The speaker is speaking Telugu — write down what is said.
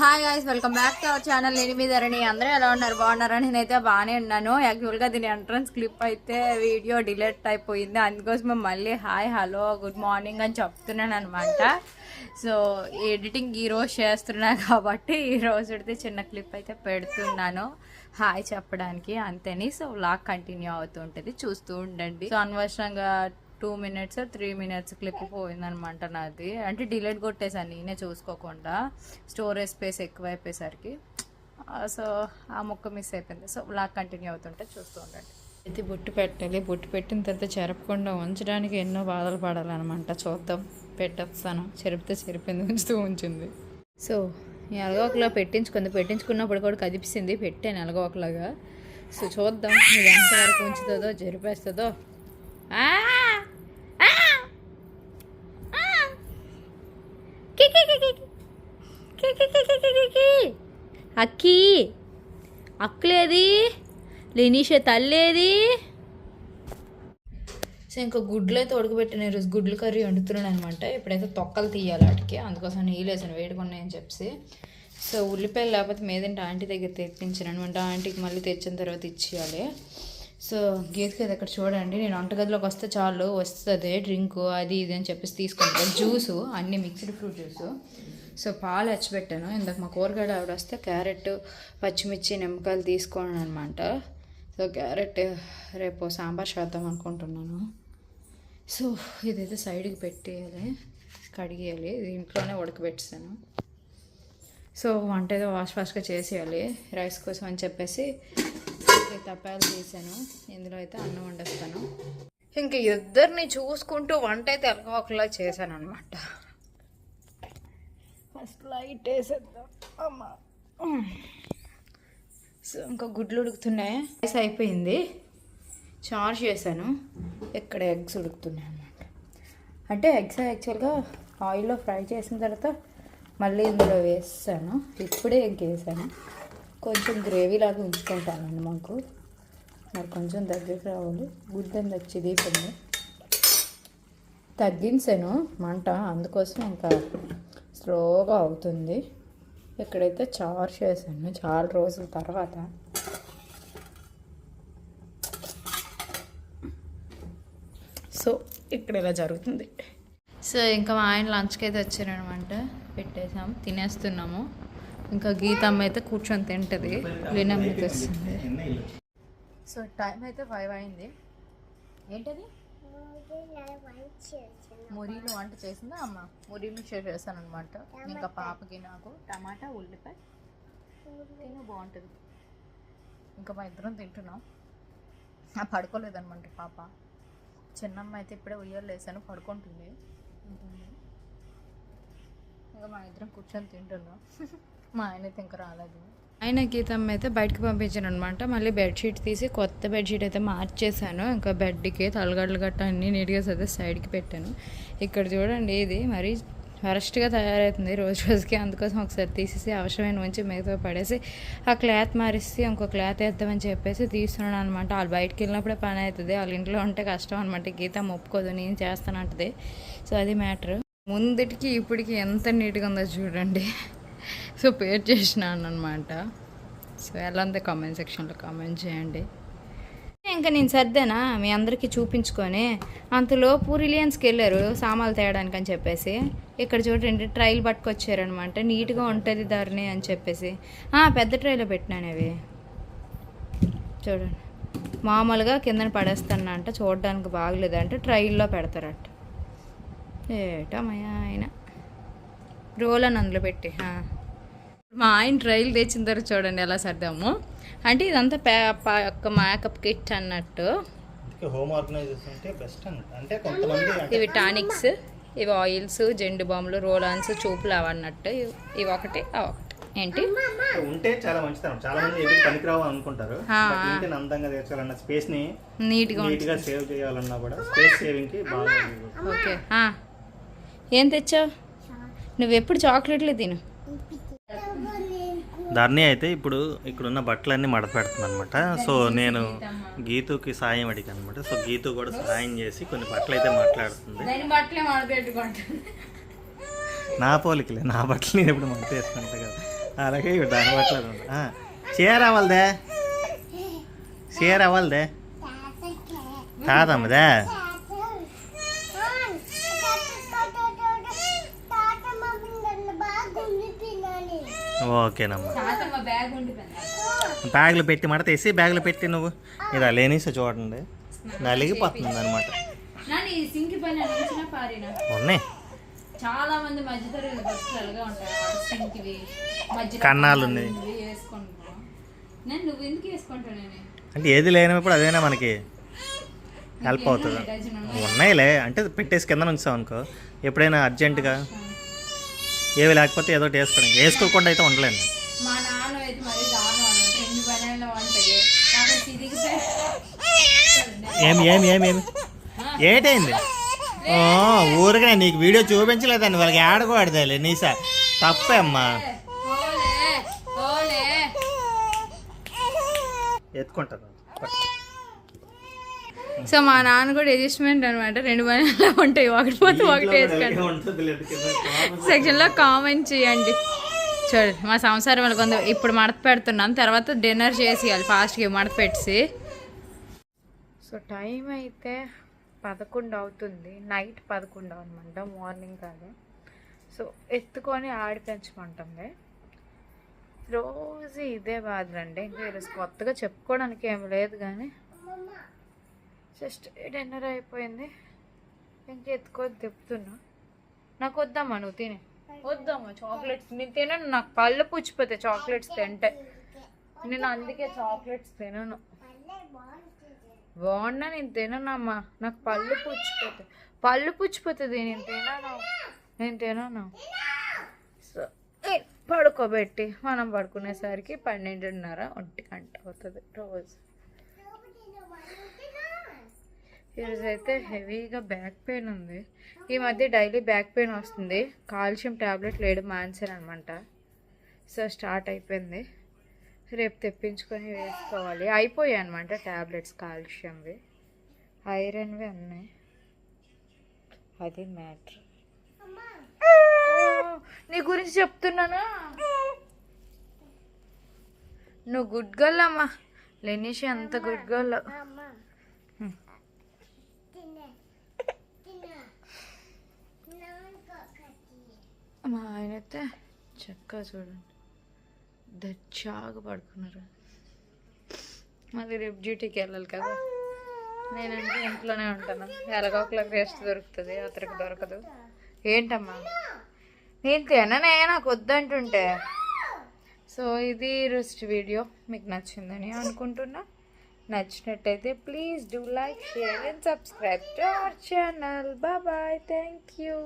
Hi guys welcome back to our channel నేను మీ ధరణి. అందరూ ఎలా ఉన్నారు? బాగున్నారా? నేనైతే బాగానే ఉన్నాను. యాక్చువల్గా దీని ఎంట్రన్స్ క్లిప్ అయితే వీడియో డిలీట్ అయిపోయింది. అందుకోసం మళ్ళీ హాయ్ హలో గుడ్ మార్నింగ్ అని చెప్తున్నాను అనమాట సో ఎడిటింగ్ ఈ రోజు చేస్తున్నా కాబట్టి ఈ అయితే చిన్న క్లిప్ అయితే పెడుతున్నాను. హాయ్ చెప్పడానికి అంతేని. సో వ్లాగ్ కంటిన్యూ అవుతుంటుంది చూస్తూ ఉండండి. సో అనవసరంగా two minutes three minutes clip పోయిందనమాట నాది. అంటే డిలీట్ కొట్టేసాను నేనే చూసుకోకుండా. స్టోరేజ్ స్పేస్ ఎక్కువ అయిపోయేసరికి సో ఆ మొక్క మిస్ అయిపోయింది. సో బ్లాగ్ కంటిన్యూ అవుతుంటే చూస్తూ ఉండండి. అయితే బొట్టు పెట్టాలి. బొట్టు పెట్టిన తర్వాత చెరపకుండా ఉంచడానికి ఎన్నో బాధలు పడాలన్నమాట చూద్దాం. పెట్టేస్తాను. చెరిపితే చెరిపింది ఉంచుతూ ఉంచింది. సో ఎలాగో ఒకలా పెట్టించుకుంది. పెట్టించుకున్నప్పుడు కూడా కదిపిస్తుంది పెట్టాను ఎలగోకలాగా సో చూద్దాం. ఇది ఎంతవరకు ఉంచుతుందో జరిపేస్తుందో ఆ! ఆ! ఆ! కి కి కి కి కి. కి కి కి కి కి కి కి. అక్కి అక్కలేది లినీష తల్లేది. సో ఇంకా గుడ్లు అయితే ఉడకబెట్టిన ఈరోజు గుడ్లు కర్రీ వండుతున్నాను అనమాట ఇప్పుడైతే తొక్కలు తీయాలి వాటికి. అందుకోసం నీళ్ళు వేసాను వేడుకున్నాయని చెప్పి సో ఉల్లిపాయలు లేకపోతే మీదంటే ఆంటీ దగ్గర తెప్పించాను. అనమాట ఆంటీకి మళ్ళీ తెచ్చిన తర్వాత ఇచ్చేయాలి. సో గీతకి అది అక్కడ చూడండి. నేను వంటగదిలోకి వస్తే చాలు వస్తుంది డ్రింక్ అది ఇది అని చెప్పేసి తీసుకుంటాను. జ్యూసు అన్ని మిక్స్డ్ ఫ్రూట్ జ్యూసు. సో పాలు అచ్చిపెట్టాను. ఇందాక మా కూరగాయలు ఆవిడ వస్తే క్యారెట్ పచ్చిమిర్చి నిమ్మకాయలు తీసుకోండి అనమాట సో క్యారెట్ రేపు సాంబార్ చేద్దాం అనుకుంటున్నాను. సో ఇదైతే సైడ్కి పెట్టేయాలి కడిగేయాలి. దీంట్లోనే ఉడకబెట్టాను సో వంట ఏదో వాష్ వాష్గా చేసేయాలి రైస్ కోసం అని చెప్పేసి తప్పాలు తీసాను. ఇందులో అయితే అన్నం వండేస్తాను. ఇంక ఇద్దరిని చూసుకుంటూ వంట అయితే ఎలాగో ఒకలా చేశాను అనమాట ఫస్ట్ లైట్ వేసేద్దాం. అమ్మా. సో ఇంకా గుడ్లు ఉడుకుతున్నాయి? రైస్ అయిపోయింది. చార్జ్ చేశాను. ఇక్కడ ఎగ్స్ ఉడుకుతున్నాయి అన్నమాట. అంటే ఎగ్స్ యాక్చువల్గా ఆయిల్లో ఫ్రై చేసిన తర్వాత మళ్ళీ ఇందులో వేస్తాను. ఇప్పుడే ఎగ్ వేసాను. కొంచెం గ్రేవీ లాగా ఉంచుకుంటానండి మాకు. మరి కొంచెం దగ్గరికి రావాలి. గుడ్డని తెచ్చి దీపండి తగ్గించాను మంట. అందుకోసం ఇంకా స్లోగా అవుతుంది. ఇక్కడైతే చారు చేశాను చాలా రోజుల తర్వాత. సో ఇక్కడ ఇలా జరుగుతుంది. సో ఇంకా మా ఆయన లంచ్కి అయితే వచ్చారనమాట పెట్టేసాం తినేస్తున్నాము. ఇంకా గీతమ్మ అయితే కూర్చొని తింటుంది. లీనమ్మ తెస్తుంది సో టైం అయితే ఫైవ్ అయింది. ఏంటది? మురీలు వంట చేసిందా అమ్మ? మురి మిక్చర్ చేశాను అనమాట ఇంకా పాపకి నాకు. టమాటా ఉల్లిపాయ. తిను బాగుంటుంది. ఇంకా మా ఇద్దరం తింటున్నాం. ఆ పడుకోలేదనమాట పాప. చిన్నమ్మ అయితే ఇప్పుడే ఉయ్యాలు వేసాను పడుకుంటుంది. ఇంకా మా ఇద్దరం కూర్చొని తింటున్నాం. మా ఆయన అయితే ఇంకా రాలేదు. ఆయన గీతమ్మ అయితే బయటకు పంపించాను అనమాట మళ్ళీ బెడ్షీట్ తీసి కొత్త బెడ్షీట్ అయితే మార్చేసాను ఇంకా బెడ్కి తలగడ్డలు గట్ట అన్నీ నీట్గా సర్ది సైడ్కి పెట్టాను. ఇక్కడ చూడండి ఇది మరి వరస్ట్గా తయారవుతుంది రోజు రోజుకి. అందుకోసం ఒకసారి తీసేసి అవసరమైన ఉంచి మిగతా పడేసి ఆ క్లాత్ మారిస్తే ఇంకో క్లాత్ వేద్దామని చెప్పేసి తీస్తున్నాను అనమాట వాళ్ళు బయటకు వెళ్ళినప్పుడే పని అవుతుంది. వాళ్ళ ఇంట్లో ఉంటే కష్టం అనమాట గీత ఒప్పుకోదు నేను చేస్తానంటది. సో అది మ్యాటర్. ముందుటికి ఇప్పటికి ఎంత నీట్గా ఉందో చూడండి. సో పేర్ చేసినాను అనమాట సో ఎలా ఉందో కామెంట్ సెక్షన్లో కామెంట్ చేయండి. ఇంకా నేను సర్దేనా? మీ అందరికీ చూపించుకొని. అంతలోపు రిలయన్స్కి వెళ్ళారు సామాన్లు తేయడానికి అని చెప్పేసి. ఇక్కడ చూడండి ట్రైల్ పట్టుకొచ్చారనమాట నీట్గా ఉంటుంది దారిని అని చెప్పేసి. పెద్ద ట్రైలో పెట్టినాను అవి. చూడండి. మామూలుగా కిందన పడేస్తాను చూడడానికి బాగలేదంటే ట్రైల్లో పెడతారట. ఏటమయ్యా ఆయన. రోల్ అని అందులో పెట్టి మా ఆయన ట్రైల్ తెచ్చిన తర్వాత చూడండి ఎలా సర్దాము. అంటే ఇదంతా పే ఒక మేకప్ కిట్ అన్నట్టు. హోమ్ ఆర్గనైజర్స్ అంటే బెస్ట్ అన్నట్టు అంటే కొంతమంది ఇవి టానిక్స్ ఇవి ఆయిల్స్ జెండు బాంబులు రోలాన్స్ చూపులు అవన్నట్టు ఇవి- ఇవి ఒకటి ఒకటి. ఏంటి? ఉంటే చాలా మంచితనం. చాలా మంది ఎందుకు పనికిరావు అనుకుంటారు. ఇంటిని అందంగా తెచ్చాలన్న స్పేస్ని నీట్గా నీట్గా సేవ్ చేయాలన్నా కూడా స్పేస్ సేవింగ్కి బాగా ఓకే ఆ. ఏం తెచ్చావు? నువ్వు ఎప్పుడు చాక్లెట్లే తిను. ధర్ని అయితే ఇప్పుడు ఇక్కడ ఉన్న బట్టలన్నీ మడత పెడుతుంది అనమాట సో నేను గీతుకి సాయం అడిగాను అనమాట సో గీతు కూడా సాయం చేసి కొన్ని బట్టలు అయితే మాట్లాడుతుంది నా పోలికలే నా బట్టలు నేను ఎప్పుడు మడత వేసుకుంటా కదా. అలాగే ఇవి దాని బట్టలు చీర అవ్వలదే చీర అవ్వలదే కాదమ్మదే. ఓకేనమ్మా. బ్యాగులు పెట్టి వేసి బ్యాగులు పెట్టి నువ్వు. ఇది లేనిసే చూడండి. నలిగిపోతుంది అనమాట ఉన్నాయి. చాలా మంది మధ్యతరగతి ఉంటాయి కన్నాలు ఉన్నాయి. నేను నువ్వు ఎందుకు అంటే ఏది లేనప్పుడు అదేనా మనకి? హెల్ప్ అవుతుంది. ఉన్నాయిలే. అంటే పెట్టేసి కింద ఉంచాం అనుకో. ఎప్పుడైనా అర్జెంటుగా. ఏవి లేకపోతే ఏదో ఒకటి వేసుకోండి వేసుకోకుండా అయితే ఉండలేను మా నాన్న అయితే మరి దాను అని రెండు పనులు ఉంటాయి నాకు తిరిగితే ఏమి ఏమి ఏమి ఏమి? ఏటైంది? ఊరికే నీకు వీడియో చూపించలేదండి. వాళ్ళకి ఆడకూడదులే నీసా? తప్పే అమ్మా. ఎత్తుకుంటాను. సో మా నాన్న కూడా అడ్జస్ట్మెంట్ అనమాట రెండు పనులు ఉంటాయి. ఒకటి పోతే ఒకటి వేసుకోండి. సెక్షన్లో కామెంట్ చేయండి. చూడండి మా సంసారం వాళ్ళకి కొంత ఇప్పుడు మడత పెడుతున్నాను తర్వాత డిన్నర్ చేసేయాలి ఫాస్ట్గా మడత పెట్టేసి. సో టైం అయితే పదకొండు అవుతుంది. నైట్ పదకొండు అనమాట మార్నింగ్ కాదు. సో ఎత్తుకొని ఆడి పెంచమంటుంది. రోజు ఇదే బాధలండి. ఇంకా ఈరోజు కొత్తగా చెప్పుకోవడానికి ఏం లేదు కానీ జస్ట్ డిన్నర్ అయిపోయింది. ఇంక ఎత్తుకొని తిప్పుతున్నా. నాకు వద్దామా నువ్వు తినే. వద్దామా చాక్లెట్స్ నేను తినను నాకు పళ్ళు పుచ్చిపోతాయి చాక్లెట్స్ తింటే. నేను అందుకే చాక్లెట్స్ తినను. బాగున్నా నేను తిననమ్మా నాకు పళ్ళు పుచ్చిపోతాయి. పళ్ళు పుచ్చిపోతుంది నేను తినను. నేను తినను. సో పడుకోబెట్టి. మనం పడుకునేసరికి పన్నెండున్నర ఒంటి గంట అవుతుంది రోజు. ఈరోజు అయితే హెవీగా బ్యాక్ పెయిన్ ఉంది. ఈ మధ్య డైలీ బ్యాక్ పెయిన్ వస్తుంది. కాల్షియం ట్యాబ్లెట్ లేడు మాన్సర్ అనమాట సో స్టార్ట్ అయిపోయింది. రేపు తెప్పించుకొని వేసుకోవాలి. అయిపోయాయి అనమాట ట్యాబ్లెట్స్ కాల్షియంవి. ఐరన్వి అన్నీ. అది మ్యాటర్. నీ గురించి చెప్తున్నానా? నువ్వు గుడ్ గర్ల్ అమ్మా. లెనిషి అంత గుడ్ గర్ల్. మా ఆయన అయితే చక్కగా చూడండి. దచ్చాగా పడుకున్నారు. మళ్ళీ రేపు డ్యూటీకి వెళ్ళాలి కదా. నేనంటే ఇంట్లోనే ఉంటాను. ఎలాగో రెస్ట్ దొరుకుతుంది అతనికి దొరకదు. ఏంటమ్మా? నేను తిననే నాకు వద్దంటుంటే. సో ఇది రెస్ట్ వీడియో మీకు నచ్చిందని అనుకుంటున్నా. నచ్చినట్టయితే please do like share and subscribe to our channel bye thank you